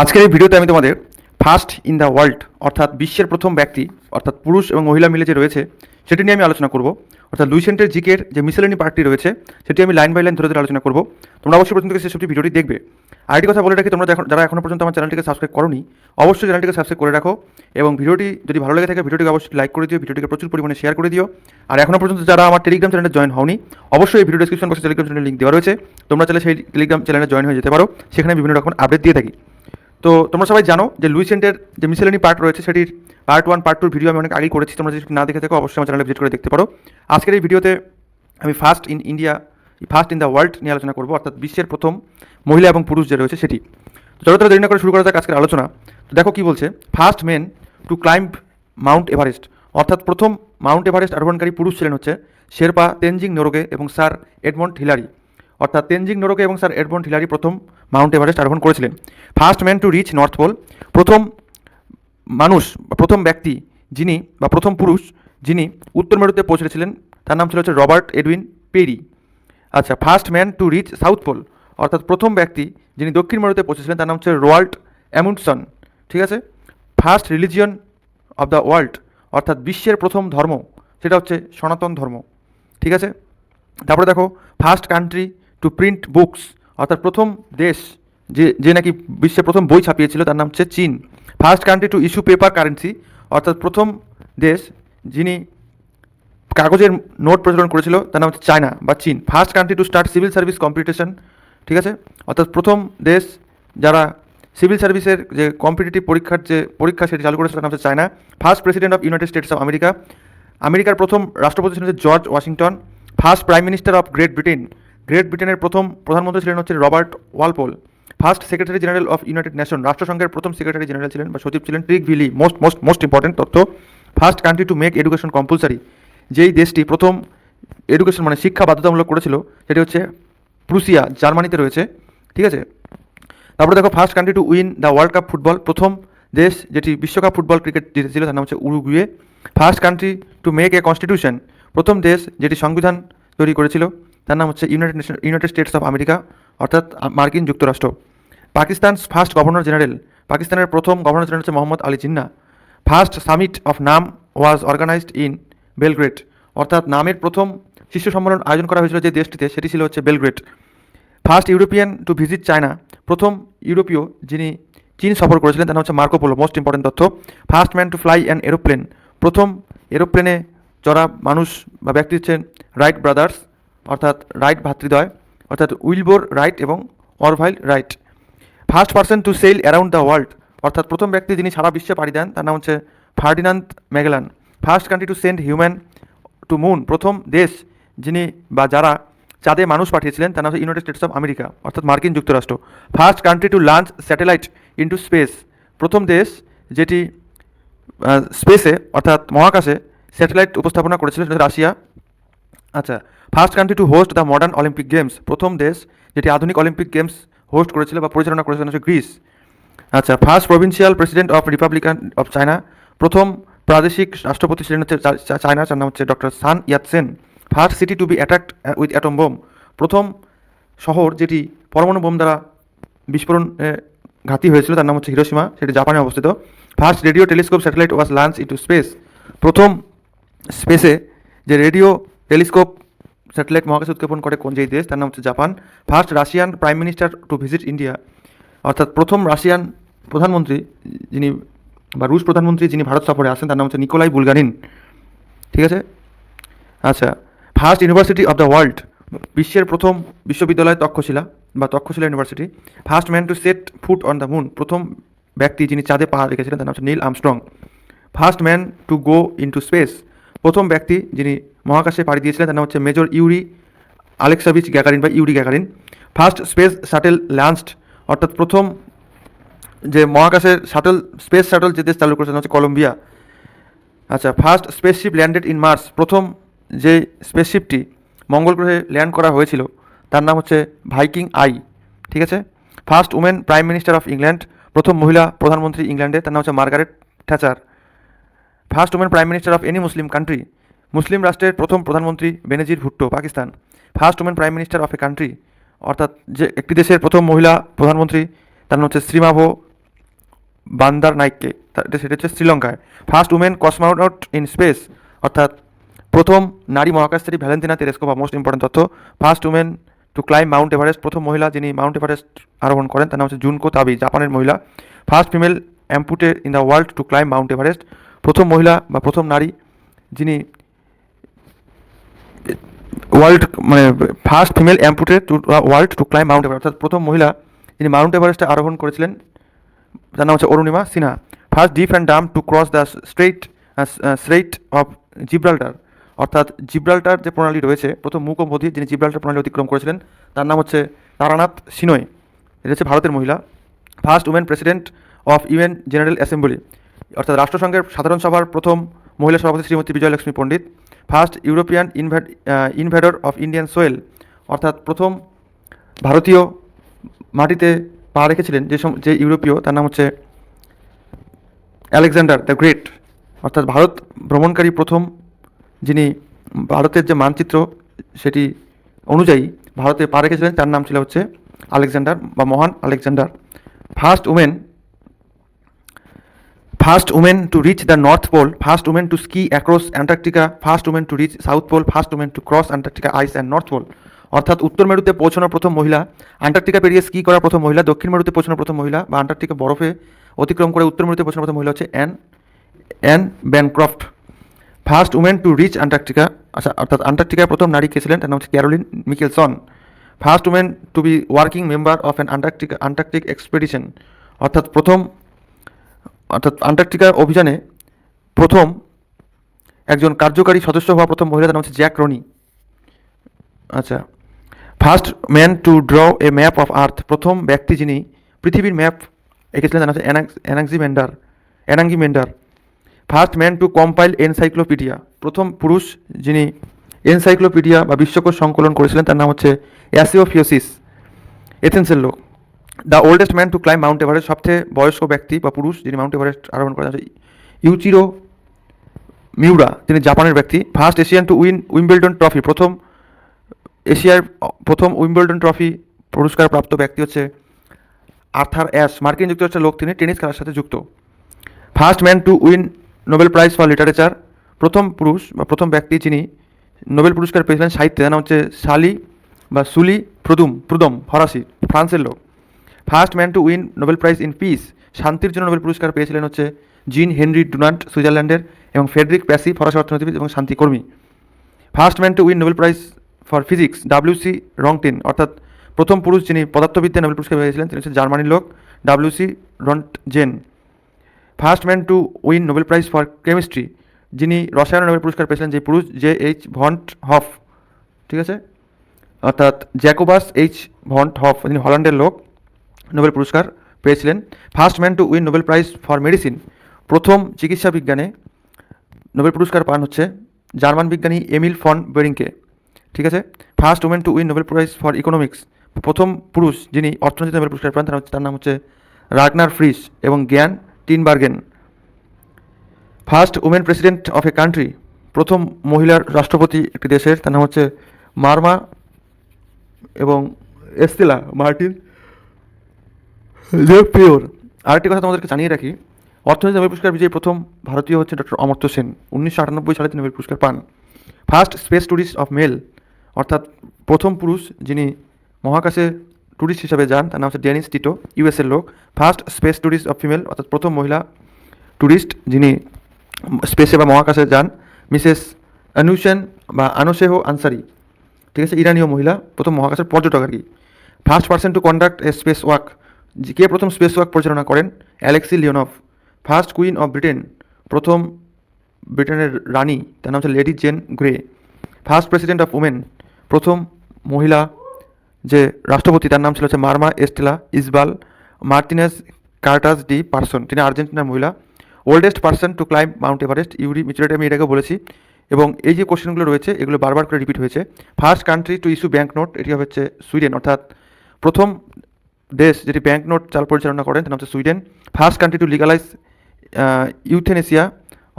আজকের এই ভিডিওতে আমি তোমাদের ফার্স্ট ইন দ্য ওয়ার্ল্ড অর্থাৎ বিশ্বের প্রথম ব্যক্তি, অর্থাৎ পুরুষ এবং মহিলা মিলে যে রয়েছে, সেটি নিয়ে আমি আলোচনা করব। অর্থাৎ লুইসেন্টের জিকের যে মিসেলেনি পার্টটি রয়েছে, সেটি আমি লাইন বাই লাইন ধরে ধরে আলোচনা করব। তোমরা অবশ্যই প্রথম থেকে অবধি ভিডিওটি দেখবে। আরেকটি কথা বলে রাখি, তোমরা যারা এখনও পর্যন্ত আমার চ্যানেলটিকে সাবস্ক্রাইব করনি, অবশ্যই চ্যানেলটিকে সাবস্ক্রাইব করে রাখো এবং ভিডিওটি যদি ভালো লেগে থাকে, ভিডিওটিকে অবশ্যই লাইক করে দিও, ভিডিওটিকে প্রচুর পরিমাণে শেয়ার করে দিও। আর এখনও পর্যন্ত যারা আমার টেলিগ্রাম চ্যানেলে জয়েন হওনি, অবশ্যই এই ভিডিও ডিসক্রিপশন বক্সে টেলিগ্রাম চ্যানেলের লিঙ্ক দেওয়া রয়েছে। তোমরা চাইলে সেই টেলিগ্রাম চ্যানেলে জয়েন হয়ে যেতে পারো। সেখানে বিভিন্ন রকম আপডেট দিয়ে থাকি। তো তোমরা সবাই জানো যে লুইসেন্টের যে মিসেলেনি পার্ট রয়েছে, সেটির পার্ট ওয়ান পার্ট টুর ভিডিও আমি অনেক আগেই করেছি। তোমরা যদি না দেখে থাকো, অবশ্যই আমার চ্যানেলে ভিজিট করে দেখতে পারো। আজকের এই ভিডিওতে আমি first in India first in the world নিয়ে আলোচনা করব, অর্থাৎ বিশ্বের প্রথম মহিলা এবং পুরুষ যে রয়েছে সেটি। চলো তাহলে দেরি না করে শুরু করা যাক আজকের আলোচনা। তো দেখো কী বলছে first men to climb Mount Everest অর্থাৎ প্রথম মাউন্ট এভারেস্ট আরোহণকারী পুরুষ ছিলেন হচ্ছে শেরপা তেনজিং নোরগে এবং স্যার এডমন্ড হিলারি। অর্থাৎ তেনজিং নোরগে এবং স্যার এডমন্ড হিলারি প্রথম মাউন্ট এভারেস্ট আরোহণ করেছিলেন। First man to reach North Pole, প্রথম মানুষ বা প্রথম ব্যক্তি যিনি বা প্রথম পুরুষ যিনি উত্তর মেরুতে পৌঁছেছিলেন, তার নাম ছিল হচ্ছে রবার্ট এডউইন পেরি। আচ্ছা first man to reach South Pole, অর্থাৎ প্রথম ব্যক্তি যিনি দক্ষিণ মেরুতে পৌঁছেছিলেন, তার নাম হচ্ছে রোয়াল্ট অ্যামুন্ডসন, ঠিক আছে? First religion of the world, অর্থাৎ বিশ্বের প্রথম ধর্ম, সেটা হচ্ছে সনাতন ধর্ম, ঠিক আছে? তারপরে দেখো, first country to print books অর্থাৎ প্রথম দেশ যে যে নাকি বিশ্বের প্রথম বই ছাপিয়েছিল, তার নাম হচ্ছে চীন। First country to issue paper currency অর্থাৎ প্রথম দেশ যিনি কাগজের নোট প্রচলন করেছিল, তার নাম হচ্ছে চায়না বা চীন। First country to start civil service competition ঠিক আছে? অর্থাৎ প্রথম দেশ যারা সিভিল সার্ভিসের যে কম্পিটিটিভ পরীক্ষার যে পরীক্ষা সেটি চালু করেছিল, তার নাম হচ্ছে China. First president of United States of America আমেরিকার প্রথম রাষ্ট্রপতি হচ্ছে George Washington first prime minister of Great Britain Great ব্রিটেনের প্রথম প্রধানমন্ত্রী ছিলেন হচ্ছে Robert Walpole. First secretary general of United Nation, রাষ্ট্রসংঘের প্রথম সেক্রেটারি জেনারেল ছিলেন বা সচিব ছিলেন Trygve Lie, most most most important তথ্য, first country to make education compulsory. যেই দেশটি প্রথম এডুকেশন মানে শিক্ষা বাধ্যতামূলক করেছিল, সেটি হচ্ছে প্রুসিয়া, জার্মানিতে রয়েছে, ঠিক আছে? তারপরে দেখো, first country to win the World Cup football, প্রথম দেশ যেটি বিশ্বকাপ ফুটবল ক্রিকেট জিতেছিল তার নাম হচ্ছে Uruguay. First country to make a constitution, প্রথম দেশ যেটি সংবিধান তৈরি করেছিল তার নাম হচ্ছে United Nation United States of America অর্থাৎ মার্কিন যুক্তরাষ্ট্র। পাকিস্তান ফার্স্ট গভর্নর জেনারেল, পাকিস্তানের প্রথম গভর্নর জেনারেল হচ্ছে Mohammad Ali Jinnah. First summit of NAM was organized in Belgrade, অর্থাৎ নামের প্রথম শীর্ষ সম্মেলন আয়োজন করা হয়েছিল যে দেশটিতে, সেটি ছিল হচ্ছে Belgrade. First European to visit China, প্রথম ইউরোপীয় যিনি চীন সফর করেছিলেন, তার নাম হচ্ছে মার্কো পোলো, মোস্ট ইম্পর্টেন্ট তথ্য। First man to fly an aeroplane, প্রথম এরোপ্লেনে চড়া মানুষ বা ব্যক্তি হচ্ছেন রাইট ব্রাদার্স। অর্থাৎ রাইট ভ্রাতৃদ্বয় অর্থাৎ উইলবোর রাইট এবং Orville Wright first person to sail around the world অর্থাৎ প্রথম ব্যক্তি যিনি সারা বিশ্বে পাড়ি দেন, তার নাম হচ্ছে Ferdinand Magellan first country to send human to moon প্রথম দেশ যিনি বা যারা চাঁদে মানুষ পাঠিয়েছিলেন, তার নাম হচ্ছে ইউনাইটেড স্টেটস অফ আমেরিকা অর্থাৎ মার্কিন যুক্তরাষ্ট্র। First country to launch satellite into space প্রথম দেশ যেটি স্পেসে অর্থাৎ মহাকাশে স্যাটেলাইট উপস্থাপনা করেছিল রাশিয়া। আচ্ছা first country to host the modern Olympic games প্রথম দেশ যেটি আধুনিক অলিম্পিক গেমস হোস্ট করেছিল বা পরিচালনা করেছিল হচ্ছে গ্রিস আচ্ছা first provincial president of republican of China প্রথম প্রাদেশিক রাষ্ট্রপতি ছিলেন হচ্ছে চায়না যার নাম হচ্ছে doctor Sun Yatsen first city to be attacked with atom bomb প্রথম শহর যেটি পরমাণু বোম দ্বারা বিস্ফোরণ ঘাতি হয়েছিল, তার নাম হচ্ছে হিরোসীমা সেটি জাপানে অবস্থিত। First radio telescope satellite was launch into space প্রথম স্পেসে যে রেডিও টেলিস্কোপ স্যাটেলাইট মহাকাশে উৎক্ষেপণ করে কোন যেই দেশ? তার নাম হচ্ছে Japan. First Russian prime minister to visit India অর্থাৎ প্রথম রাশিয়ান প্রধানমন্ত্রী যিনি বা রুশ প্রধানমন্ত্রী যিনি ভারত সফরে আসেন, তার নাম হচ্ছে নিকোলাই বুলগারিন। ঠিক আছে? আচ্ছা first university of the world বিশ্বের প্রথম বিশ্ববিদ্যালয় তক্ষশিলা বা Taxila university first man to set foot on the moon প্রথম ব্যক্তি যিনি চাঁদে পা রেখেছিলেন, তার নাম হচ্ছে Neil Armstrong first man to go into space প্রথম ব্যক্তি যিনি মহাকাশে পাড়ি দিয়েছিলেন, তার নাম হচ্ছে মেজর ইউরি আলেক্সাভিচ গ্যাগারিন বা Yuri Gagarin. First space shuttle launched অর্থাৎ প্রথম যে মহাকাশের শাটল স্পেস শাটল যে দেশ চালু করেছে হচ্ছে কলম্বিয়া। আচ্ছা first spaceship landed in Mars প্রথম যে স্পেসশিপটি মঙ্গল গ্রহে ল্যান্ড করা হয়েছিল, তার নাম হচ্ছে ভাইকিং আই ঠিক আছে? First women prime minister of England প্রথম মহিলা প্রধানমন্ত্রী ইংল্যান্ডে তার নাম হচ্ছে Margaret Thatcher first women prime minister of any Muslim country, Muslim রাষ্ট্রের প্রথম প্রধানমন্ত্রী Benazir Bhutto, Pakistan. First women prime minister of a country, অর্থাৎ যে একটি দেশের প্রথম মহিলা প্রধানমন্ত্রী, তার নাম হচ্ছে শ্রীমাভো বান্দার নাইককে সেটা হচ্ছে শ্রীলঙ্কায়। First women cosmonaut in space, অর্থাৎ প্রথম নারী মহাকাশচারী ভ্যালেন্টিনা তেরেস্কোভা মোস্ট ইম্পর্টেন্ট তথ্য, first women to climb Mount Everest, প্রথম মহিলা যিনি মাউন্ট এভারেস্ট আরোহণ করেন, তার নাম হচ্ছে জুনকো তাবি, জাপানের মহিলা। First female amputee in the world to climb Mount Everest প্রথম মহিলা বা প্রথম নারী যিনি ওয়ার্ল্ড মানে first female amputee to world to climb Mount Everest. অর্থাৎ প্রথম মহিলা যিনি মাউন্ট এভারেস্টে আরোহণ করেছিলেন তার নাম হচ্ছে Arunima Sinha. First deaf and dumb to cross the strait strait of Gibraltar. অর্থাৎ জিব্রাল্টার যে প্রণালী রয়েছে, প্রথম মুখ ও যিনি জিব্রাল্টার প্রণালী অতিক্রম করেছিলেন, তার নাম হচ্ছে তারানাথ সিনয় এটা হচ্ছে ভারতের মহিলা। First women president of UN General Assembly. অর্থাৎ রাষ্ট্রসংঘের সাধারণ সভার প্রথম মহিলা সভাপতি Shrimati Vijayalakshmi Pandit first European invade invader of Indian soil অর্থাৎ প্রথম ভারতীয় মাটিতে পা রেখেছিলেন যে যে ইউরোপীয়, তার নাম হচ্ছে আলেকজান্ডার দ্য গ্রেট অর্থাৎ ভারত ভ্রমণকারী প্রথম যিনি ভারতের যে মানচিত্র সেটি অনুযায়ী ভারতে পা রেখেছিলেন, তার নাম ছিল হচ্ছে আলেকজান্ডার বা মহান Alexander first women first women to reach the North Pole, first women to ski across Antarctica, first women to reach South Pole, first women to cross Antarctica, ice and North Pole. অর্থাৎ উত্তর মেরুতে পৌঁছানোর প্রথম মহিলা Antarctica পেরিয়ে ski করা প্রথম মহিলা, দক্ষিণ মেরুতে পৌঁছানোর প্রথম মহিলা, বা আন্টার্কটিকা বরফে অতিক্রম করে উত্তর মেরুতে পৌঁছানোর প্রথম মহিলা হচ্ছে Ann Ann Bancroft. First women to reach Antarctica আচ্ছা অর্থাৎ আন্টার্কটিকার প্রথম নারী কে ছিলেন? তার নাম হচ্ছে Caroline Mikkelsen. First women to be working member of an Antarctica Antarctic expedition. অর্থাৎ প্রথম অর্থাৎ আন্টার্কটিকা অভিযানে প্রথম একজন কার্যকারী সদস্য হওয়া প্রথম মহিলা তার নাম হচ্ছে জ্যাক রনি। আচ্ছা। First man to draw a map of earth. প্রথম ব্যক্তি যিনি পৃথিবীর ম্যাপ এঁকেছিলেন তার নাম হচ্ছে Anaximander. First man to compile encyclopedia. প্রথম পুরুষ যিনি এনসাইক্লোপিডিয়া বা বিশ্বকোষ সংকলন করেছিলেন তার নাম হচ্ছে অ্যাসিওফিওসিস। এথেন্সের লোক। The oldest man to climb Mount Everest সবচেয়ে বয়স্ক ব্যক্তি বা পুরুষ যিনি মাউন্ট এভারেস্ট আরোহণ করেন ইউচিরো মিউরা তিনি জাপানের ব্যক্তি। First Asian to win Wimbledon trophy প্রথম এশিয়ার, প্রথম উইম্বেলডন ট্রফি পুরস্কার প্রাপ্ত ব্যক্তি হচ্ছে আর্থার অ্যাশ মার্কিন যুক্তরাষ্ট্রের লোক। তিনি টেনিস খেলার সাথে যুক্ত। First man to win Nobel prize for literature প্রথম পুরুষ বা প্রথম ব্যক্তি যিনি নোবেল পুরস্কার পেয়েছিলেন সাহিত্যে নাম হচ্ছে সালি বা সুলি প্রদুম প্রদম ফরাসি, ফ্রান্সের লোক। First man to win Nobel prize in peace. শান্তির জন্য নোবেল পুরস্কার পেয়েছিলেন হচ্ছে জিন হেনরি ডুনান্ট, সুইজারল্যান্ডের, এবং ফেডরিক প্যাসি, ফরাসি অর্থনীতিবিদ এবং শান্তিকর্মী। First man to win Nobel prize for physics, W C Rontgen, অর্থাৎ প্রথম পুরুষ যিনি পদার্থবিদ্যায় নোবেল পুরস্কার পেয়েছিলেন, তিনি হচ্ছে জার্মানির লোক, W C Rontgen first man to win Nobel prize for chemistry, যিনি রসায়ন নোবেল পুরস্কার পেয়েছিলেন যে পুরুষ জে এইচ ভন্ট হফ, ঠিক আছে? অর্থাৎ জ্যাকোবাস এইচ ভন্ট হফ, যিনি হল্যান্ডের লোক। নোবেল পুরস্কার পেয়েছিলেন। First man to win Nobel prize for medicine প্রথম চিকিৎসা বিজ্ঞানে নোবেল পুরস্কার পান হচ্ছে জার্মান বিজ্ঞানী এমিল ফন বেরিংকে। ঠিক আছে? First women to win Nobel prize for economics প্রথম পুরুষ যিনি অর্থনীতি নোবেল পুরস্কার পান, তার নাম হচ্ছে রাগনার ফ্রিস এবং Jan Tinbergen. First women president of a country প্রথম মহিলার রাষ্ট্রপতি একটি দেশের, তার নাম হচ্ছে মার্মা এবং এস্তেলা মার্টিন। দেব পিওর আরেকটি কথা তোমাদেরকে জানিয়ে রাখি। অর্থনীতি নোবেল পুরস্কার বিজয়ী প্রথম ভারতীয় হচ্ছে ডক্টর অমর্ত্য সেন। উনিশশো আটানব্বই সালে তিনি নোবেল পুরস্কার পান। First space tourist of male অর্থাৎ প্রথম পুরুষ যিনি মহাকাশে ট্যুরিস্ট হিসাবে যান, তার নাম হচ্ছে ডেনিস টিটো, ইউএসের লোক। First space tourist of female অর্থাৎ প্রথম মহিলা ট্যুরিস্ট যিনি স্পেসে বা মহাকাশে যান, মিসেস অনুসেন বা আনুসেহ আনসারি। ঠিক আছে, ইরানীয় মহিলা, প্রথম মহাকাশের পর্যটক আর কি। First person to conduct a space walk কে প্রথম স্পেস ওয়াক পরিচালনা করেন? Alexei Leonov first queen of Britain, প্রথম ব্রিটেনের রানী, তার নাম হচ্ছে lady Jane Grey. First president of women, প্রথম মহিলা যে রাষ্ট্রপতি, তার নাম ছিল হচ্ছে Maria Estela Isabel Martinez Cartas de Peron, তিনি আর্জেন্টিনার মহিলা। Oldest person to climb Mount Everest, Yuri মিচুরিটি আমি এটাকে বলেছি। এবং এই যে কোশ্চেনগুলো রয়েছে, এগুলো বারবার করে রিপিট হয়েছে। First country to issue bank note, এটি হচ্ছে সুইডেন, অর্থাৎ প্রথম দেশ যেটি ব্যাঙ্ক নোট চাল পরিচালনা করেন, তার নাম হচ্ছে Sweden. First country to legalise euthanasia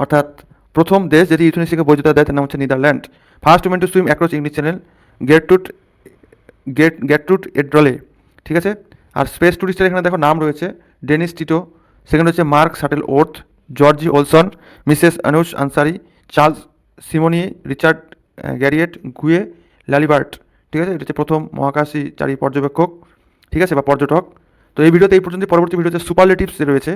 অর্থাৎ প্রথম দেশ যেটি ইউথেনেসিয়াকে বৈধতা দেয়, তার নাম হচ্ছে Netherland first women to swim across English Channel গেটটুট গেট গেটটুট এড্রলে ঠিক আছে? আর স্পেস ট্যুরিস্টের এখানে দেখো নাম রয়েছে ডেনিস টিটো সেকেন্ড হচ্ছে Mark Shuttleworth Zorzi Olsen Mrs Anousheh Ansari Charles Simonyi Richard Garriott Guy Laliberte ঠিক আছে? এটা হচ্ছে প্রথম মহাকাশী চারি পর্যবেক্ষক। ঠিক আছে বা পর্যটক। তো এই ভিডিওতে এই পর্যন্ত পরবর্তী ভিডিওতে সুপারলেটিভস রয়েছে।